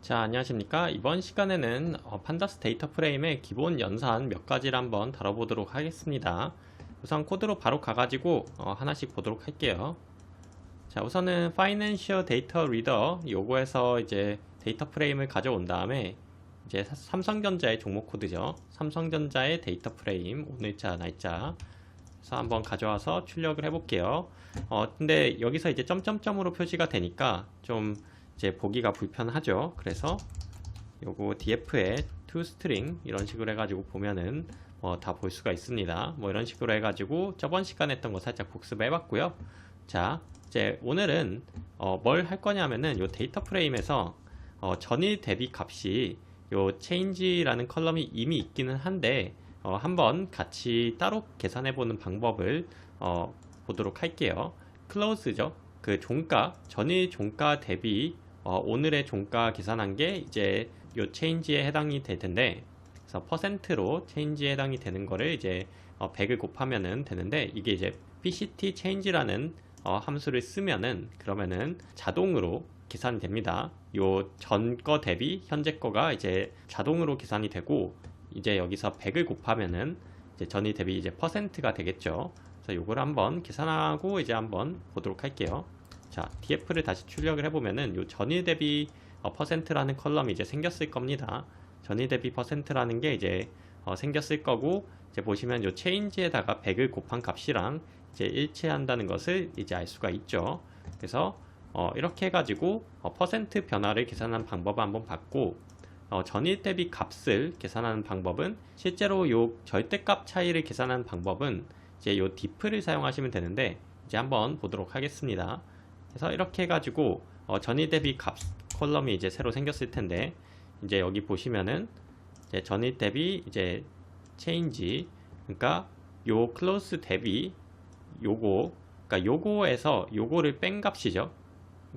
자, 안녕하십니까. 이번 시간에는 어, 판다스 데이터 프레임의 기본 연산 몇 가지를 한번 다뤄보도록 하겠습니다. 우선 코드로 바로 가가지고 어, 하나씩 보도록 할게요. 자, 우선은 Financial Data Reader 요거에서 이제 데이터 프레임을 가져온 다음에 이제 사- 삼성전자의 종목 코드죠. 삼성전자의 데이터 프레임 오늘자 날짜 그래서 한번 가져와서 출력을 해볼게요. 어, 근데 여기서 이제 점점점으로 표시가 되니까 좀 이제 보기가 불편하죠. 그래서 요거 df에 toString 이런 식으로 해가지고 보면은 뭐 다 볼 수가 있습니다. 뭐 이런 식으로 해가지고 저번 시간에 했던 거 살짝 복습해 봤고요. 자, 이제 오늘은 어, 뭘 할 거냐면은 요 데이터 프레임에서 어, 전일 대비 값이 요 change라는 컬럼이 이미 있기는 한데 어, 한번 같이 따로 계산해 보는 방법을 어, 보도록 할게요. close죠. 그 종가 전일 종가 대비 어, 오늘의 종가 계산한 게 이제 요 change에 해당이 될 텐데 그래서 퍼센트로 change에 해당이 되는 거를 이제 어, 100을 곱하면은 되는데 이게 이제 pct change라는 어, 함수를 쓰면은 그러면은 자동으로 계산이 됩니다. 요 전 거 대비 현재 거가 이제 자동으로 계산이 되고 이제 여기서 100을 곱하면은 이제 전이 대비 이제 퍼센트가 되겠죠. 그래서 요걸 한번 계산하고 이제 한번 보도록 할게요. 자, df를 다시 출력을 해보면은 요 전일 대비 어, 퍼센트라는 컬럼이 이제 생겼을 겁니다. 전일 대비 퍼센트라는 게 이제 어, 생겼을 거고 이제 보시면 요 change에다가 100을 곱한 값이랑 이제 일치한다는 것을 이제 알 수가 있죠. 그래서 어, 이렇게 해가지고 어, 퍼센트 변화를 계산하는 방법을 한번 봤고 어, 전일 대비 값을 계산하는 방법은 실제로 요 절대값 차이를 계산하는 방법은 이제 요 diff를 사용하시면 되는데 이제 한번 보도록 하겠습니다. 그래서 이렇게 해가지고 어, 전일 대비 값 콜럼이 이제 새로 생겼을 텐데 이제 여기 보시면은 이제 전일 대비 이제 change 그러니까 요 close 대비 요거 그러니까 요거에서 요거를 뺀 값이죠.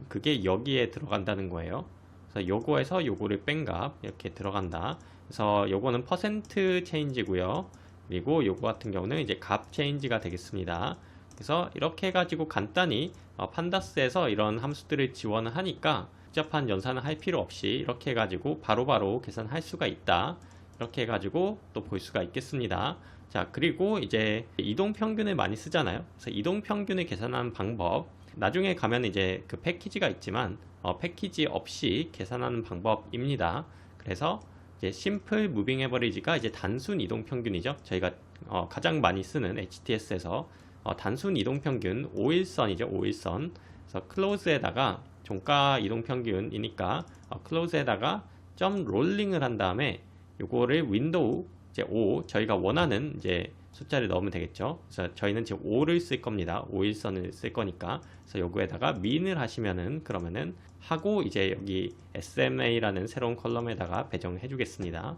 그게 여기에 들어간다는 거예요. 그래서 요거에서 요거를 뺀 값 이렇게 들어간다. 그래서 요거는 퍼센트 체인지고요. 그리고 요거 같은 경우는 이제 값 체인지가 되겠습니다. 그래서 이렇게 해가지고 간단히 어, 판다스에서 이런 함수들을 지원을 하니까 복잡한 연산을 할 필요 없이 이렇게 해가지고 바로 바로 계산할 수가 있다. 이렇게 해가지고 또 볼 수가 있겠습니다. 자, 그리고 이제 이동 평균을 많이 쓰잖아요. 그래서 이동 평균을 계산하는 방법. 나중에 가면 이제 그 패키지가 있지만 어, 패키지 없이 계산하는 방법입니다. 그래서 이제 심플 무빙 에버리지가 이제 단순 이동 평균이죠. 저희가 어, 가장 많이 쓰는 HTS에서 어, 단순 이동 평균 5일선이죠. 5일선. 그래서 클로즈에다가 종가 이동 평균이니까 어, 클로즈에다가 점 롤링을 한 다음에 요거를 윈도우 이제 5 저희가 원하는 이제 숫자를 넣으면 되겠죠. 그래서 저희는 지금 5를 쓸 겁니다. 5일선을 쓸 거니까. 그래서 요거에다가 민을 하시면은 그러면은 하고 이제 여기 SMA라는 새로운 컬럼에다가 배정해 주겠습니다.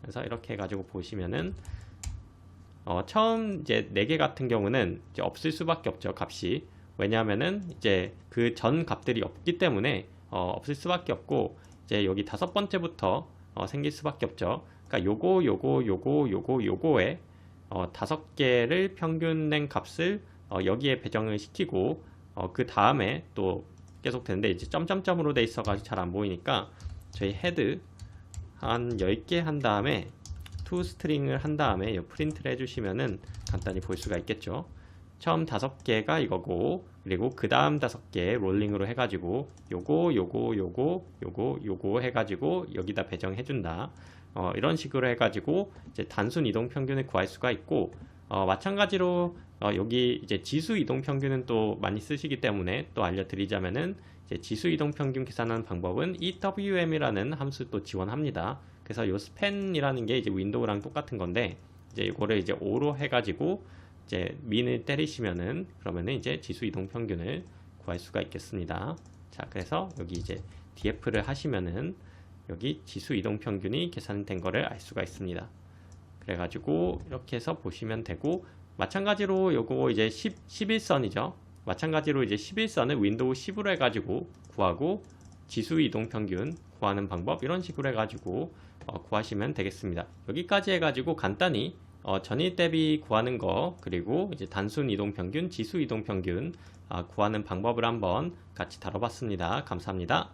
그래서 이렇게 해가지고 보시면은 어, 처음 이제 4개 같은 경우는 이제 없을 수밖에 없죠. 값이. 왜냐하면은 이제 그 전 값들이 없기 때문에 어, 없을 수밖에 없고 이제 여기 다섯 번째부터 어, 생길 수밖에 없죠. 그러니까 요거 요거 요거 요거 요거에 어, 다섯 개를 평균 낸 값을 어, 여기에 배정을 시키고 어, 그 다음에 또 계속 되는데 이제 점점점으로 돼 있어가지고 잘 안 보이니까 저희 헤드 한 10개 한 다음에 to 스트링을 한 다음에 이 프린트를 해주시면은 간단히 볼 수가 있겠죠. 처음 다섯 개가 이거고 그리고 그 다음 다섯 개 롤링으로 해가지고 요거 요거 요거 요거 요거 해가지고 여기다 배정해 준다. 어, 이런 식으로 해가지고 이제 단순 이동 평균을 구할 수가 있고 어, 마찬가지로 어, 여기 이제 지수 이동 평균은 또 많이 쓰시기 때문에 또 알려드리자면은 이제 지수 이동 평균 계산하는 방법은 EWM이라는 함수 또 지원합니다. 그래서 요 span이라는 게 이제 윈도우랑 똑같은 건데 이제 이거를 이제 5로 해가지고 이제 민을 때리시면은 그러면은 이제 지수 이동 평균을 구할 수가 있겠습니다. 자, 그래서 여기 이제 df를 하시면은 여기 지수 이동 평균이 계산된 거를 알 수가 있습니다. 그래가지고 이렇게 해서 보시면 되고 마찬가지로 요거 이제 10, 11선이죠. 마찬가지로 이제 11선을 윈도우 10으로 해가지고 구하고 지수 이동 평균 구하는 방법 이런 식으로 해가지고 어, 구하시면 되겠습니다. 여기까지 해가지고 간단히 어, 전일 대비 구하는 거 그리고 이제 단순 이동 평균, 지수 이동 평균 아, 구하는 방법을 한번 같이 다뤄봤습니다. 감사합니다.